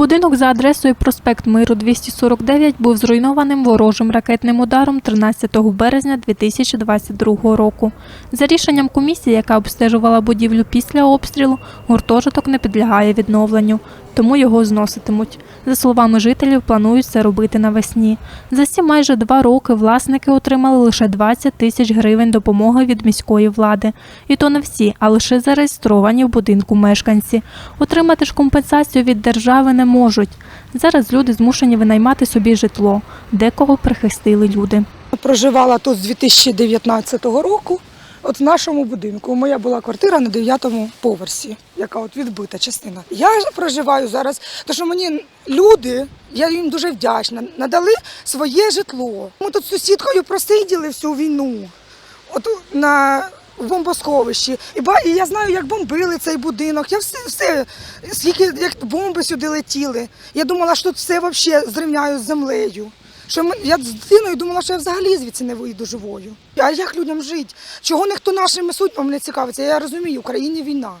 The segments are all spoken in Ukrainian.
Будинок за адресою проспект Миру 249 був зруйнованим ворожим ракетним ударом 13 березня 2022 року. За рішенням комісії, яка обстежувала будівлю після обстрілу, гуртожиток не підлягає відновленню, тому його зноситимуть. За словами жителів, планують це робити навесні. За ці майже два роки власники отримали лише 20 тисяч гривень допомоги від міської влади. І то не всі, а лише зареєстровані в будинку мешканці. Отримати ж компенсацію від держави не можуть. Зараз люди змушені винаймати собі житло, декого прихистили люди. Проживала тут з 2019 року. От в нашому будинку. Моя була квартира на 9-му поверсі, яка от відбита частина. Я проживаю зараз, тому що мені люди, я їм дуже вдячна, надали своє житло. Ми тут з сусідкою просиділи всю війну. От на в бомбосховищі. І, і я знаю, як бомбили цей будинок. Я все, все скільки як бомби сюди летіли. Я думала, що тут все взагалі зрівняю з землею. Що ми, я з дитиною думала, що я взагалі звідси не вийду живою. А як людям жити? Чого ніхто нашими судьбами не цікавиться? Я розумію, в Україні війна.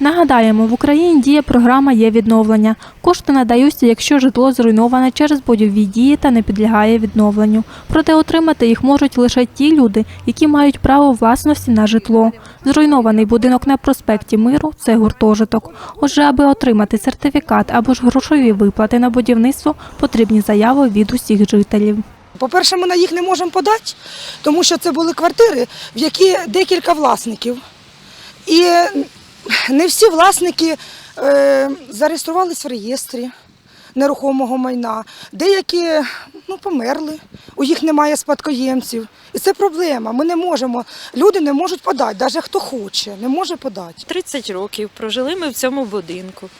Нагадаємо, в Україні діє програма є відновлення. Кошти надаються, якщо житло зруйноване через бойові дії та не підлягає відновленню. Проте отримати їх можуть лише ті люди, які мають право власності на житло. Зруйнований будинок на проспекті Миру це гуртожиток. Отже, аби отримати сертифікат або ж грошові виплати на будівництво, потрібні заяви від усіх жителів. По-перше, ми на їх не можемо подати, тому що це були квартири, в які декілька власників. І не всі власники е, зареєструвалися в реєстрі нерухомого майна. Деякі ну, померли, у їх немає спадкоємців. І це проблема. Ми не можемо, люди не можуть подати, навіть хто хоче, не може подати. 30 років прожили ми в цьому будинку.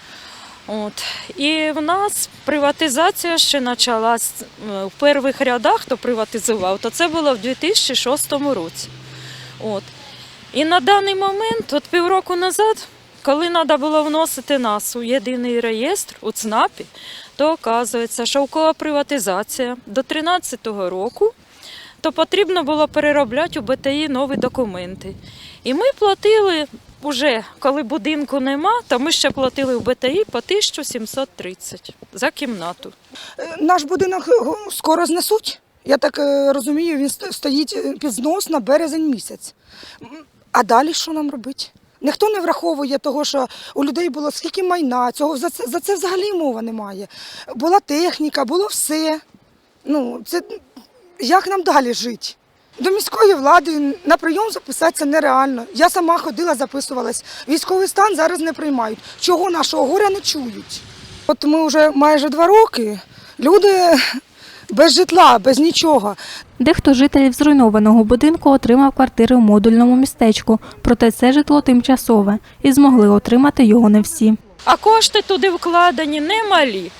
От. І в нас приватизація ще почалась в перших рядах, хто приватизував, то це було в 2006 році. От. І на даний момент, от півроку назад, коли треба було вносити нас у єдиний реєстр у ЦНАПі, то оказується, що кого приватизація до 2013 року, то потрібно було переробляти у БТІ нові документи. І ми платили уже, коли будинку нема, то ми ще платили в БТІ по 1730 за кімнату. Е, Наш будинок е, скоро знесуть. Я так е, розумію, він стоїть під знос на березень місяць. А далі що нам робити? Ніхто не враховує того, що у людей було скільки майна, цього за це, за це взагалі мова немає. Була техніка, було все. Ну, це як нам далі жити? До міської влади на прийом записатися нереально. Я сама ходила, записувалась. Військовий стан зараз не приймають. Чого нашого горя не чують? От ми вже майже два роки. Люди без житла, без нічого. Дехто жителів зруйнованого будинку отримав квартири в модульному містечку, проте це житло тимчасове і змогли отримати його не всі. А кошти туди вкладені немалі.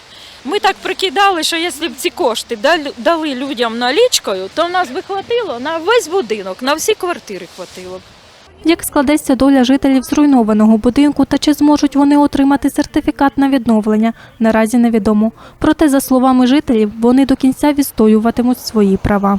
Ми так прикидали, що якщо б ці кошти дали- дали людям налічкою, то в нас би хватило на весь будинок, на всі квартири хватило б. Як складеться доля жителів зруйнованого будинку та чи зможуть вони отримати сертифікат на відновлення, наразі невідомо. Проте, за словами жителів, вони до кінця відстоюватимуть свої права.